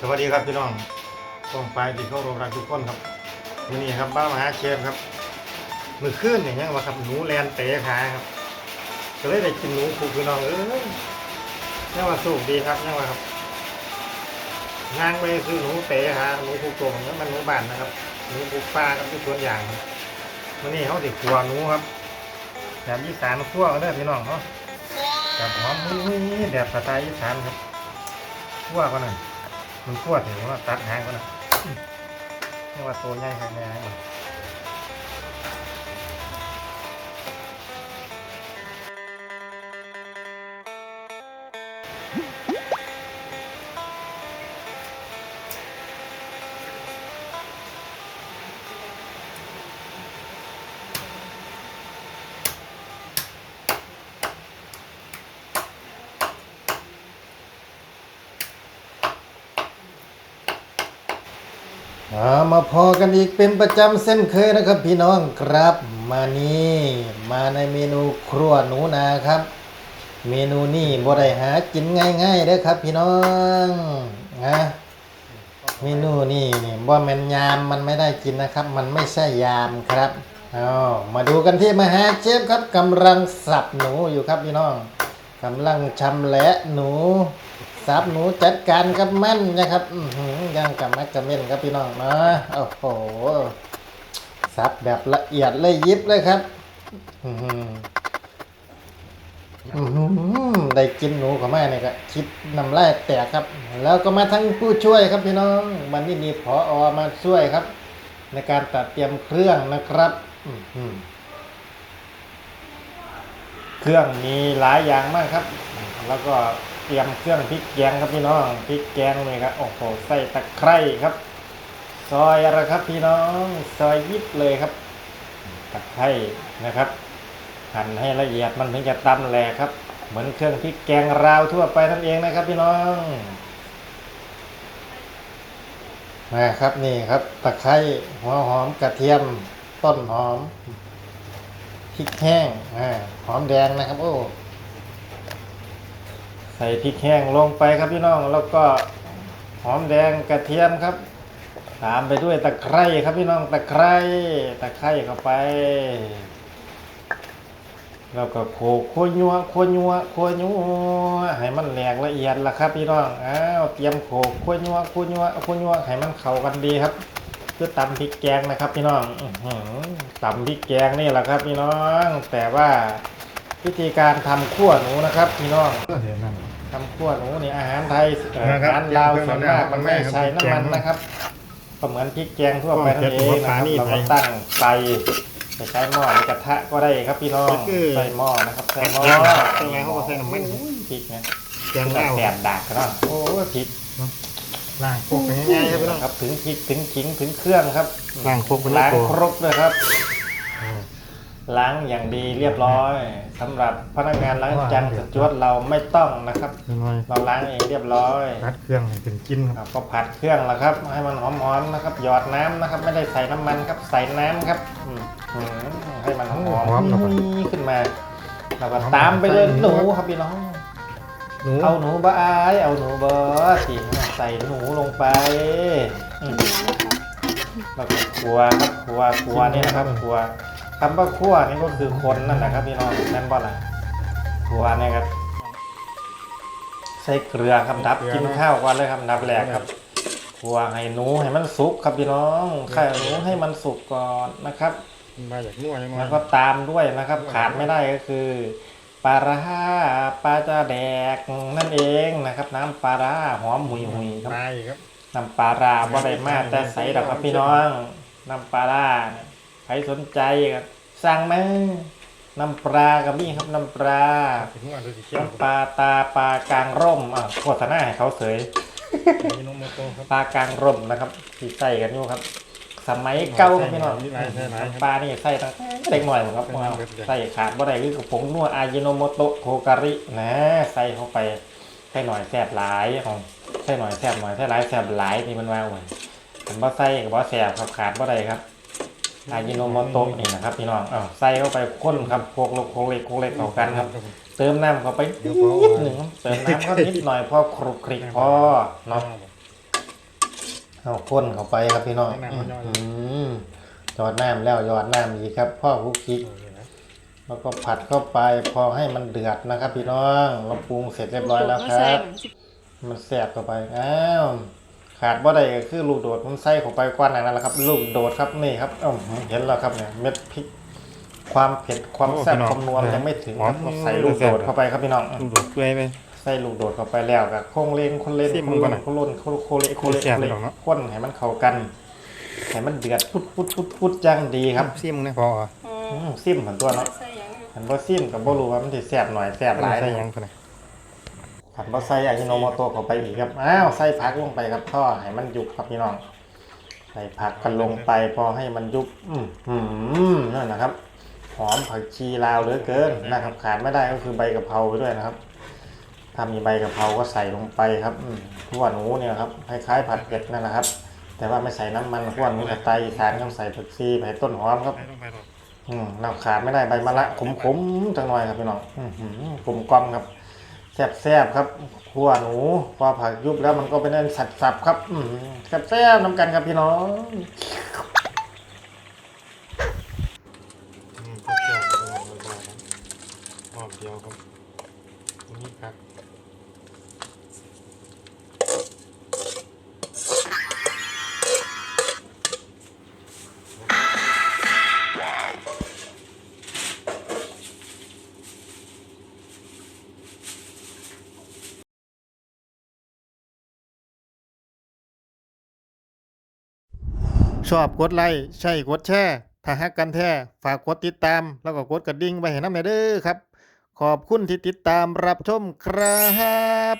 สวัสดีครับพี่น้องต้องไปที่เข้าโรงแรมทุกคนครับวันนี้ครับบ้ามหาเชฟครับ มือขึ้นอย่างเงี้ยว่าครับหนูแลนเตะขาครับก็เลยได้กินหนูผูพี่น้องเอ้ยนี่ว่าสูกดีครับนี่ว่าครับงางไปคือหนูเตะขาหนูผูกตัวมันมันหนูบ้านนะครับหนูผูกปลาครับที่สวนอย่างวันนี้เขาติดขัวหนูครับแบบอีสานคั่วกันเด้อพี่น้องเนาะแบบหอมหุ้ยแบบสไตล์อีสานครับคั่วกันหน่อย มันปวดถึงว่าตัดหางก็นะนี่ว่าตัวใหญ่ครับแม่ให้มัน อามาพอกันอีกเป็นประจำเส้นเคยนะครับพี่น้องครับ มานี่มาในเมนูครัวหนูนาครับ เมนูนี่บ่ได้หากินง่ายๆเด้อครับ พี่น้องนะเมนูนี่นี่บ่แม่นยามมันไม่ได้กินนะครับ มันไม่ใช่ยามครับเอามาดูกันที่มหาเชฟครับกำลังสับหนูอยู่ครับพี่น้องกำลังชำแหละหนู สับหนูจัดการกับมันนะครับย่างกับมักกะเม่นครับพี่น้องนะโอ้โหสับแบบละเอียดเลยยิบเลยครับได้กินหนูเข้ามาเนี่ยก็คิดนำลายแตกครับ แล้วก็มาทั้งผู้ช่วยครับพี่น้องวันนี้มีผออมาช่วยครับ ในการตัดเตรียมเครื่องนะครับเครื่องมีหลายอย่างมากครับ แล้วก็ เตรียมเครื่องพริกแกงครับพี่น้องพริกแกงนี่ครับโอ้โหใส่ตะไคร้ครับ ซอยอะไรครับพี่น้องซอยยิบเลยครับตะไคร้นะครับหั่นให้ละเอียดมันถึงจะตำแหลกครับ เหมือนเครื่องพริกแกงราวทั่วไปนั่นเองนะครับ พี่น้องมาครับนี่ครับตะไคร้หัวหอมกระเทียมต้นหอมพริกแห้งอ่าหอมแดงนะครับ โอ้ ใส่พริกแห้งลงไปครับพี่น้องแล้วก็หอมแดงกระเทียมครับ ตามไปด้วยตะไคร้ครับพี่น้องตะไคร้ตะไคร้เข้าไป แล้วก็โขกขัวยัวขัวยัวขัวยัวให้มันแหลกละเอียดละครับพี่น้องอ้าวเตรียมโขกขัวยัวขัวยัวขัวยัวให้มันเข้ากันดีครับคือตำพริกแกงนะครับ พี่น้องอตำพริกแกงนี่แหละครับ พี่น้องแต่ว่าวิธีการทำขั่วหนูนะครับ พี่น้องเดี๋ยวนั่น ทำขั้วหนูนี่อาหารไทยเอ่อนะครับอาหารลาวเตรียมส่วนมากเครื่มัอนงไม่แล้วใส่น้ำมันพริกแกงนะครับก็เหมือนพริกแกงทั่วไปก็นั่นเองนะครับเผ็ดหัวปลานี่เราก็ไปตั้งไฟจะใช้หม้อหรือกระทะก็ได้ครับพี่น้องก็คือใส่หม้อนะครับใส่หม้อใส่ไงเขาก็ใส่น้ำมัน พริกนะแกงเหล้าแสบดากครับโอ้ยพริกล่างพวกเป็นง่ายๆครับพี่น้องครับถึงพริกถึงขิงถึงเครื่องครับล้างพวกเป็นล้างโตครบเลยครับ ล้างอย่างดีเรียบร้อยสำหรับพนักงานล้างจานสจวดเราไม่ต้องนะครับน้อยเราล้างเองเรียบร้อยรัดเครื่องให้เป็นกินคครับรับก็ผัดเครื่องแล้วครับ ให้มันหอมๆนะครับ หยอดน้ำนะครับ ไม่ได้ใส่น้ำมันครับใส่น้ำครับอืมอืมให้มันหอมๆขึ้นมาแล้วก็ตามไปด้วยหนูครับพี่น้องหนูเอาหนูบ้าอายเอาหนูบ้าสิใส่หนูลงไปอืมแล้วก็ครัวครับครัวครัวนี่นะครับครัว คำว่าครัวนี่ก็คือคนนั่นแหละครับพี่น้องนั่นบ่ล่ะครัวนี่ครับใส่เกลือครับดับกินข้าวก่อนเลยครับดับแรกครับคั่วให้หนูให้มันสุกครับพี่น้องไข่หนูให้มันสุกก่อนนะครับมาจากมั่วยังไงแล้วก็ตามด้วยนะครับ ขาดไม่ได้ก็คือปลาร้าปลาจะแดกนั่นเองนะครับ น้ำปลาร้าหอมหุยหุยๆครับตายครับน้ำปลาร้าบ่ได้มาแต่ใส่ดอกครับพี่น้องน้ำปลาร้าใครสนใจก็สั่งมาน้ำปลากับนี่ครับน้ำปลาถึงว่าจะสิเขียวน้ำปลาตาปลากลางร่มอะโฆษณาให้เขาเสยมีนมโมโตครับปลากลางร่มนะครับที่ใส่กันอยู่ครับ สมัยเก่าครับพี่น้องใส่ใส่หลายครับปลานี่ใส่ตั้งแต่เด็กหน่อยผมครับใส่น้ำเดือดใส่ขาดบ่ได้คือกับผงนัวอายิโนโมโตะโทการินะใส่เข้าไปใส่หน่อยแซ่บหลายของใส่หน่อยแซ่บหน่อยใส่หลายแซ่บหลายนี่มันว่าไว้ผมบ่ใส่กับบ่แซ่บครับขาดบ่ได้ครับ อายิโนโมโตะนี่นะครับพี่น้องอ้าวใส่เข้าไปข้นครับโคกลกโคกเล็กโคกเล็กเข้ากันครับ เติมน้ำเข้าไปนิดหนึ่งเติมน้ำก็นิดหน่อยพอครุกคลิกพอเนาะเอาข้นเข้าไปครับพี่น้องอืมจอดน้ำแล้วหยอดน้ำอีกครับพ่อคุกคิกแล้วก็ผัดเข้าไปพอให้มันเดือดนะครับ พี่น้องเราปรุงเสร็จเรียบร้อยแล้วครับ มันแสบเข้าไปอ้าว ขาดบ่ได้ก็คือลูกโดดมันใส่เข้าไปกว่านั้นแหละครับ ลูกโดดครับนี่ครับอ้าวเห็นแล้วครับเนี่ยเม็ดพริกความเผ็ดความแซ่บความนัวมันยังไม่ถึงครับใส่ลูกโดดเข้าไปครับพี่น้องลูกโดดเปื่อยไปใส่ลูกโดดเข้าไปแล้วกับโค้งเล่งคนเล่นซิมคมึนงก่ล่อนนนะคนล่นโคโคเละโคเละแซ่บโคไปเละหรอกเนาะข้นให้มันเข้ากันให้มันเดือดพุดพุดพุดพุดจังดีครับซิมมึงนะพออืมซิมเหมือนตัวเนาะใส่หยังหันบ่ซิมกับบ่รู้ว่ามันสิแซ่บหน่อยแซ่บหลายใส่นะยังคนน่ะ ขันบ่ใส่อายิโนโมโตะเข้าไปอีกครับ อ้าวใส่ผักลงไปครับพ่อให้มันยุบครับพี่น้อง ใส่ผักกันลงไปพอให้มันยุบ อืมอืมนั่นนะครับ หอมผักชีลาวเหลือเกินนะครับขาดไม่ได้ก็คือใบกะเพราไปด้วยนะครับ ถ้ามีใบกะเพราก็ใส่ลงไปครับอืมขั่วหนูเนี่ยครับคล้ายๆผัดเผ็ดนั่นแหละครับ แต่ว่าไม่ใส่น้ำมันขั่วหนูสไตล์อีสานต้องใส่ผักชีใส่ต้นหอมครับไปลงไปต่ออืมเราขาดไม่ได้ใบมะระขมๆจังหน่อยครับพี่น้องอื้อหือกลมกลอมครับ แซ่บๆครับขั่วหนูพอผักยุบแล้วมันก็เป็นอันสับๆครับอืมแซ่บๆน้ำกันครับพี่น้องอืมก็แซ่บๆเบาๆนะรอบเดียวครับนี่ครับ ชอบกดไลค์ใช่กดแชร์ถ้าฮักกันแท้ฝากกดติดตาม แล้วก็กดกระดิ่งไว้ให้น้ำหน่อยเด้อครับ ขอบคุณที่ติดตามรับชมครับ